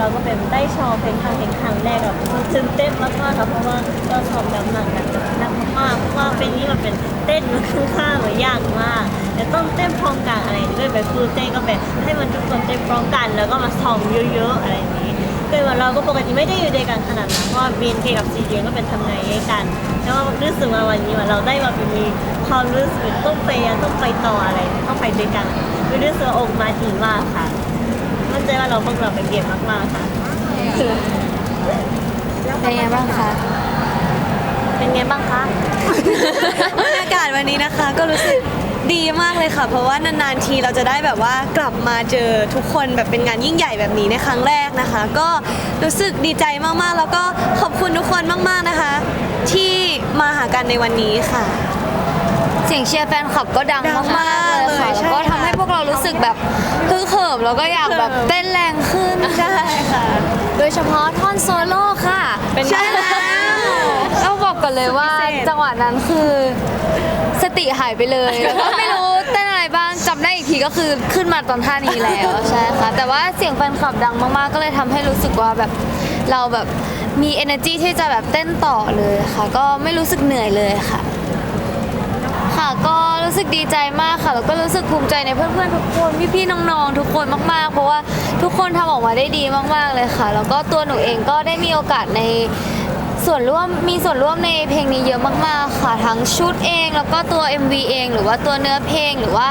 เราก็เป็นได้โชว์เพลงครั้งเพลงครั้งแรกแบบตื่นเต้นมากๆค่ะเพราะว่าเราซ้อมแบบหนักกันหนักมากๆเพราะว่าเพลงนี้มันเป็นเต้นมันค่อนข้างแบบยากมากแต่ต้องเต้นพร้อมกันอะไรด้วยแบบคือเต้นก็แบบให้มันทุกคนเต้นพร้อมกัน แล้วก็มาซ้อมเยอะๆอะไรนี้โดยว่าเราก็ปกติไม่ได้อยู่ด้วยกันขนาดนั้นเพราะว่า BNK กับ c j ก็เป็นทำงานด้วยกันแล้วก็รู้สึกว่าวันนี้ว่าเราได้มาเป็นมีความรู้สึกต้องไปต้องไปต่ออะไรต้องไปด้วยกันรู้สึกว่าออกมาดีมากค่ะ มั่นใจว่าเราพวกเราเป็นเก่งมากๆค่ะ เป็นไงบ้างคะ เป็นไงบ้างคะ บรรยากาศวันนี้นะคะก็รู้สึกดีมากเลยค่ะ เพราะว่านานๆทีเราจะได้แบบว่ากลับมาเจอทุกคนแบบเป็นงานยิ่งใหญ่แบบนี้ในครั้งแรกนะคะ ก็รู้สึกดีใจมากๆ แล้วก็ขอบคุณทุกคนมากๆนะคะ ที่มาหากันในวันนี้ค่ะ เสียงเชียร์แฟนคลับก็ดังดังมากๆเลยค่ะมากเลยใช่แล้วก็ทำให้ พวกเรารู้สึกแบบฮึกเหิมแล้วก็อยากแบบเหิมเต้นแรงขึ้นใช่ค่ะ โดยเฉพาะท่อนโซโล่ค่ะเป็นใช่แล้วต้องบอกก่อนเลยว่าพิเศษจังหวะนั้นคือสติหายไปเลยแล้วก็ไม่รู้เต้นอะไรบ้างจำได้อีกทีก็คือขึ้นมาตอนท่านี้แล้วใช่ค่ะ แต่ว่าเสียงแฟนคลับดังมากๆ ก็เลยทำให้รู้สึกว่าแบบเราแบบมี energy ที่จะแบบเต้นต่อเลยค่ะ ก็ไม่รู้สึกเหนื่อยเลยค่ะ ค่ะ ก็รู้สึกดีใจมากค่ะแล้วก็รู้สึกภูมิใจในเพื่อนๆทุกคนพี่ๆน้องๆทุกคนมากๆ เพราะว่าทุกคนทำออกมาได้ดีมากๆเลยค่ะ แล้วก็ตัวหนูเองก็ได้มีโอกาสในส่วนร่วมมีส่วนร่วมในเพลงนี้เยอะมากๆ ค่ะทั้งชุดเอง แล้วก็ตัว MV เอง หรือว่าตัวเนื้อเพลงหรือว่า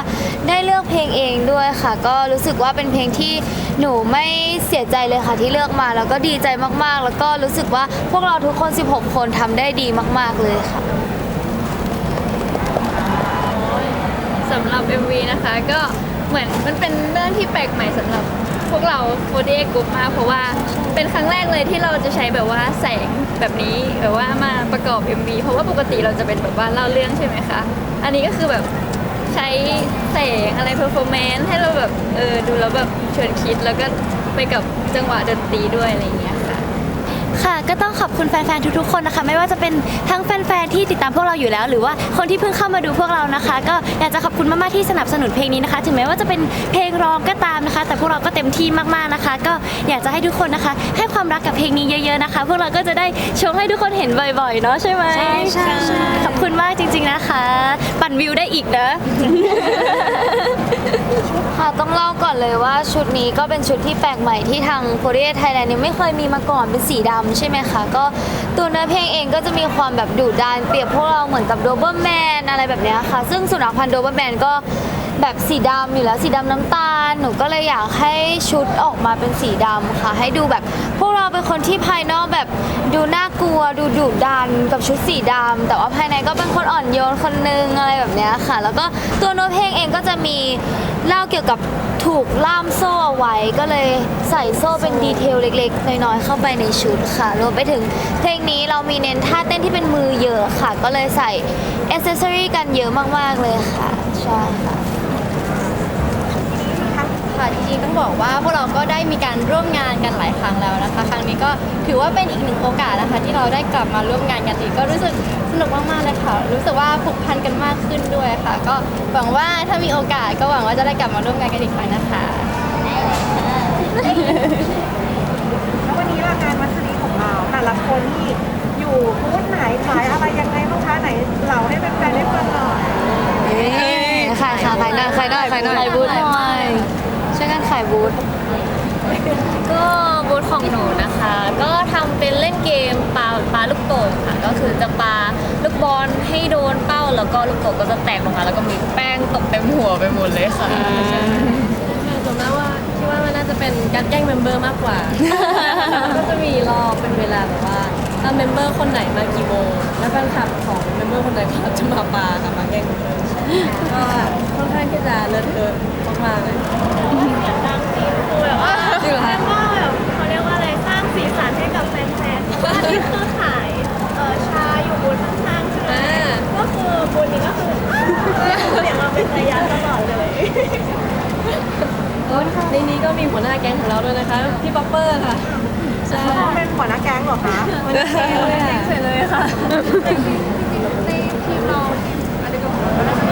ได้เลือกเพลงเองด้วยค่ะ ก็รู้สึกว่าเป็นเพลงที่หนูไม่เสียใจเลยค่ะที่เลือกมา แล้วก็ดีใจมากๆ แล้วก็รู้สึกว่าพวกเราทุกคน 16 คนทำได้ดีมาก ๆเลยค่ะ สำหรับ MV นะคะก็เหมือนมันเป็นเรื่องที่แปลกใหม่สำหรับ พวกเราโฟดีกรุ๊ปมากเพราะว่าเป็นครั้งแรกเลยที่เราจะใช้แบบว่าแสงแบบนี้แบบว่ามาประกอบ MV เพราะว่าปกติเราจะเป็นแบบว่าเล่าเรื่องใช่ไหมคะอันนี้ก็คือแบบใช้แสงอะไรเพอร์ฟอร์แมนซ์ให้เราแบบเออดูแล้วแบบชวนคิดแล้วก็ไปกับจังหวะดนตรีด้วยอะไรอย่างเงี้ย ค่ะ ก็ต้องขอบคุณแฟนๆ ทุกๆ คนนะคะ ไม่ว่าจะเป็นทั้งแฟนๆ ที่ติดตามพวกเราอยู่แล้ว หรือว่าคนที่เพิ่งเข้ามาดูพวกเรานะคะ ก็อยากจะขอบคุณมากๆ ที่สนับสนุนเพลงนี้นะคะ ถึงแม้ว่าจะเป็นเพลงร้องก็ตามนะคะ แต่พวกเราก็เต็มที่มากๆ นะคะ ก็อยากจะให้ทุกคนนะคะ ให้ความรักกับเพลงนี้เยอะ ๆ นะคะ พวกเราก็จะได้โชว์ให้ทุกคนเห็นบ่อยๆ เนาะใช่ไหมใช่ใช่ใช่ขอบคุณมากจริง ๆ นะคะ ปั่นวิวได้อีกนะค่ะ ต้องเล่าก่อนเลยว่าชุดนี้ก็เป็นชุดที่แปลกใหม่ที่ทางโคเ e ไทยแลนด์ยังไม่เคยมีมาก่อนเป็นสีดำใช่ไหมคะ ก็ตัวเนื้อเพลงเองก็จะมีความแบบดุดันเปรียบพวกเราเหมือนกับโดเบอร์แมนอะไรแบบนี้ค่ะ ซึ่งสุนัขพันธ์โดเบอร์แมนก็ แบบสีดำอยู่แล้วสีดำน้ำตาล หนูก็เลยอยากให้ชุดออกมาเป็นสีดำค่ะ ให้ดูแบบ พวกเราเป็นคนที่ภายนอกแบบดูน่ากลัวดูดุดันกับชุดสีดำแต่ว่าภายในก็เป็นคนอ่อนโยนคนนึงอะไรแบบเนี้ยค่ะ แล้วก็ตัวเนื้อเพลงเองก็จะมีเล่าเกี่ยวกับถูกล่ามโซ่เอาไว้ก็เลยใส่โซ่เป็นดีเทลเล็กๆ น้อยๆเข้าไปในชุดค่ะรวมไปถึงเพลงนี้เรามีเน้นท่าเต้นที่เป็นมือเยอะค่ะ ก็เลยใส่อ c เซสซอรีกันเยอะมากๆเลยค่ะใช่ค่ะ ค่ะจริงๆต้องบอกว่าพวกเราก็ได้มีการร่วมงานกันหลายครั้งแล้วนะคะ ครั้งนี้ก็ถือว่าเป็นอีกหนึ่งโอกาสนะคะ ที่เราได้กลับมาร่วมงานกันอีกก็รู้สึกสนุกมากๆเลยค่ะ รู้สึกว่าผูกพันกันมากขึ้นด้วยค่ะ ก็หวังว่าถ้ามีโอกาสก็หวังว่าจะได้กลับมาร่วมงานกันอีกครั้งนะคะแล้ววันนี้ละงานมัสลีของเราแต่ละคนที่อยู่บูธไหนขายอะไรยังไงบ้างคะไหนเล่าให้แฟนๆได้ฟังหน่อยขายค่ะขายหน่อยขายหน่อยขายหน่อยขายบูธหน่อย ช่วยกันขายบูธก็บูธของหนูนะคะ ก็ทำเป็นเล่นเกมปาปาลูกโป่งค่ะ ก็คือจะปาลูกบอลให้โดนเป้าแล้วก็ลูกโป่งก็จะแตกออกมาแล้วก็มีแป้งตกเต็มหัวไปหมดเลยค่ะส่วนมากว่าคิดว่ามันน่าจะเป็นการแกล้งเมมเบอร์มากกว่า ก็จะมีรอเป็นเวลาแบบว่าถ้าเมมเบอร์คนไหนมากี่โมงแล้วแฟนคลับของเมมเบอร์คนไหนก็จะมาปาค่ะมาแกล้งเมมเบอร์ก็ค่อนข้างที่จะเลอะเทอะ มากๆเลยคือแบบว่าจริงเหรอคะว่าแบบเขาเรียกว่าอะไรสร้างสีสันให้กับแฟนๆว่านี่คือขายเออชาอยู่บนข้างๆใช่ไหมอ่าก็คือบนนี้ก็คือเสียงมาเป็นระยะตลอดเลยในนี้ก็มีหัวหน้าแก๊งของเราด้วยนะคะพี่ป๊อปเปอร์ค่ะใช่พ่อเป็นหัวหน้าแก๊งเหรอคะหัวหน้าแก๊งเลยค่ะเสร็จเลยค่ะอาหารได้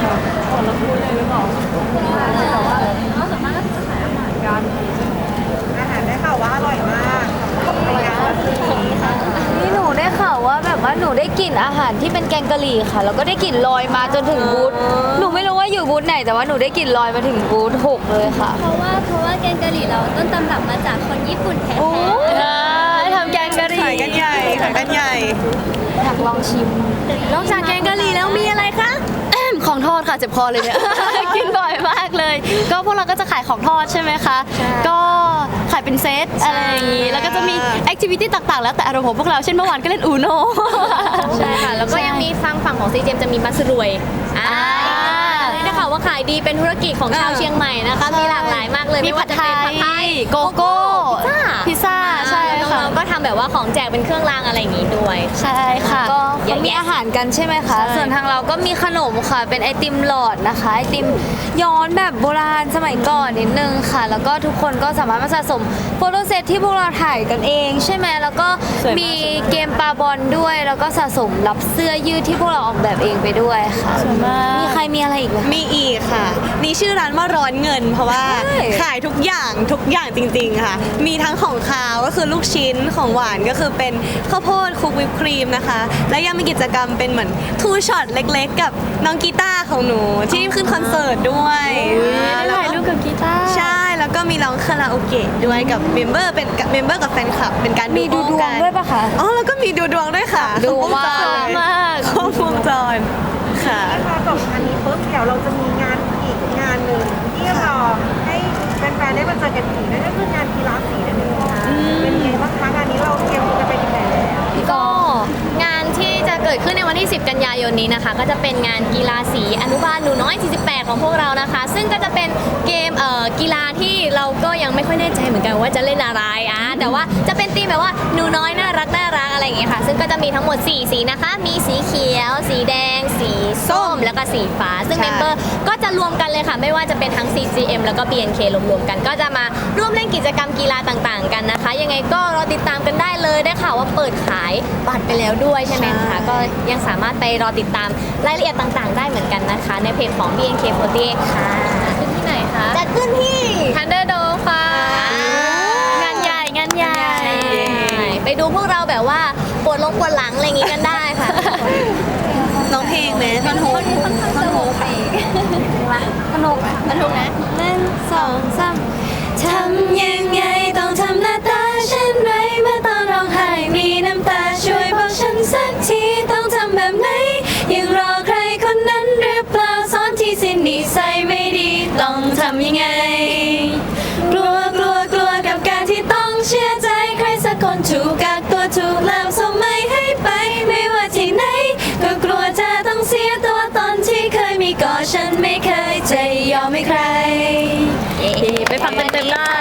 ข่าวว่าอร่อยมา อาหารที่เป็นแกงกะหรี่ค่ะ แล้วก็ได้กลิ่นลอยมาจนถึงบูธหนูไม่รู้ว่าอยู่บูธไหน แต่ว่าหนูได้กลิ่นลอยมาถึงบูธหกเลยค่ะ เพราะว่าเพราะว่าแกงกะหรี่เราต้นตำรับมาจากคนญี่ปุ่นแท้โอ้ยทำแกงกะหรี่ขายกันใหญ่ขายกันใหญ่อยากลองชิมนอกจากแกงกะหรี่แล้วมีอะไรคะ ของทอดค่ะเจ็บคอเลยเนี่ย กินบ่อยมากเลย ก็พวกเราก็จะขายของทอดใช่ไหมคะ ก็ขายเป็นเซตอะไรอย่างนี้ แล้วก็จะมีแอคทิวิตี้ต่างๆ แล้วแต่อารมณ์ของพวกเราเช่นเมื่อวานก็เล่นอูโนๆใช่ค่ะ แล้วก็ยังมีฟังฝั่งของซีเจมจะมีบัสรวยอ่าได้นะคะว่าขายดีเป็นธุรกิจของชาวเชียงใหม่นะคะมีหลากหลายมากเลยมีไม่ผัว่าดจะไทเป็นผัดไทยยโกโก้พิซซ่าพิซซ่าใช่ ค่ะน้องๆก็ทำแบบว่าของแจกเป็นเครื่องรางอะไรอย่างงี้ด้วย ใช่ค่ะก็เขามีอาหารกันใช่ไหมคะ ใช่ ส่วนทางเราก็มีขนมค่ะ เป็นไอติมหลอดนะคะ ไอติมย้อนแบบโบราณสมัยก่อนนิดนึงค่ะ แล้วก็ทุกคนก็สามารถมาสะสมโฟโต้เซตที่พวกเราถ่ายกันเอง ใช่ไหมแล้วก็มีเกมปาบอลด้วย แล้วก็สะสมรับเสื้อยืดที่พวกเราออกแบบเองไปด้วยค่ะ สวยมาก มีใครมีอะไรอีกไหม มีอีกค่ะนี่ชื่อร้านว่าร้อนเงิน เพราะว่าใช่ ขายทุกอย่างทุกอย่างจริง ๆ ค่ะ มีทั้งของคาวก็คือลูกชิ้นของหวานก็คือเป็นข้าวโพดคลุกวิปครีมนะคะ และยังมีกิจกรรมเป็นเหมือนทูช็อตเล็กๆ กับน้องกีตาร์ของหนูที่ขึ้นคอนเสิร์ตด้วยได้ถ่ายรูปกับกีตาร์ใช่แล้วก็มีร้องคาราโอเกะด้วยกับเมมเบอร์เป็นเมมเบอร์กับแฟนคลับเป็นการมีดูดวงด้วยปะคะอ๋อแล้วก็มีดูดวงด้วยค่ะดูมากครบวงจรมากครบวงจรค่ะพอจบอันนี้ปุ๊บเดี๋ยวเราจะมีงานอีกงานหนึ่งที่รอให้แฟนๆได้มาเจอกันอีกนั่นก็คืองานกีฬาสีนั่นเองค่ะเป็นไงบ้าง คะงานนี้เราเตรียมจะไปถึงไหนแล้วก็งานที่จะเกิดขึ้นในวันที่ 10 กันยายนนี้นะคะ ก็จะเป็นงานกีฬาสีอนุบาลหนูน้อย 48 ของพวกเรานะคะ ซึ่งก็จะเป็นเกมเอ่อกีฬาที่เราก็ยังไม่ค่อยแน่ใจเหมือนกันว่าจะเล่นอะไรอะแต่ว่าจะเป็นธีมแบบว่าหนูน้อยน่ารักน่ารักอะไรอย่างเงี้ยค่ะ ซึ่งก็จะมีทั้งหมด 4 สีนะคะ มีสีเขียว สีแดง สีส้ม แล้วก็สีฟ้า ซึ่งใช่ เมมเบอร์ก็จะรวมกันเลยค่ะ ไม่ว่าจะเป็นทั้ง CGM แล้วก็ BNK รวมๆกัน ก็จะมาร่วมเล่นกิจกรรมกีฬาต่างๆ กันนะคะ ยังไงก็รอติดตามกันได้เลยได้ข่าวว่าเปิดขายบัตรไปแล้วด้วยใช่ไหมคะก็ยังสามารถไปรอติดตามรายละเอียดต่างๆ ได้เหมือนกันนะคะ ในเพจของ BNK48 ค่ะขึ้นที่ไหนคะจัดขึ้นที่ Thunderdome ค่ะ งานใหญ่งานใหญ่ ไปดูพวกเราแบบว่าปวดลงปวดหลังอะไรอย่างงี้กันได้ค่ะ น้องเพลงไหมท่อนฮุกท่อนฮุกค่ะสนุกท่อนฮุกนะหนึ่งสองสามทำยังไง กกักตัวถูกลามสมัยให้ไป ไม่ว่าที่ไหน ก็กลัวจะต้องเสียตัวตนที่เคยมีก็ฉันไม่เคยจะยอมให้ใคร ไปฟังเต็มๆได้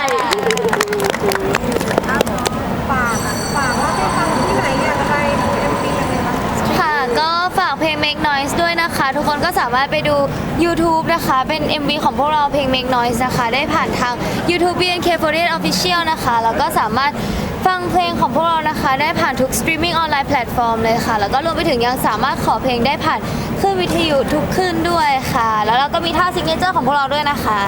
ฝากอะฝากว่าไปฟังที่ไหนอย่างไรดูเอ็มวียังไงบ้างค่ะ ก็ฝากเพลง Make Noise ด้วยนะคะ ทุกคนก็สามารถไปดู YouTube นะคะ เป็น MV ของพวกเราเพลง Make Noise นะคะ ได้ผ่านทาง YouTube BNK48 Official นะคะ แล้วก็สามารถ ฟังเพลงของพวกเรานะคะ ได้ผ่านทุก streaming ออนไลน์แพลตฟอร์มเลยค่ะ แล้วก็รวมไปถึงยังสามารถขอเพลงได้ผ่านคลื่นวิทยุทุกคลื่นด้วยค่ะ แล้วเราก็มีท่าซิกเนเจอร์ของพวกเราด้วยนะคะ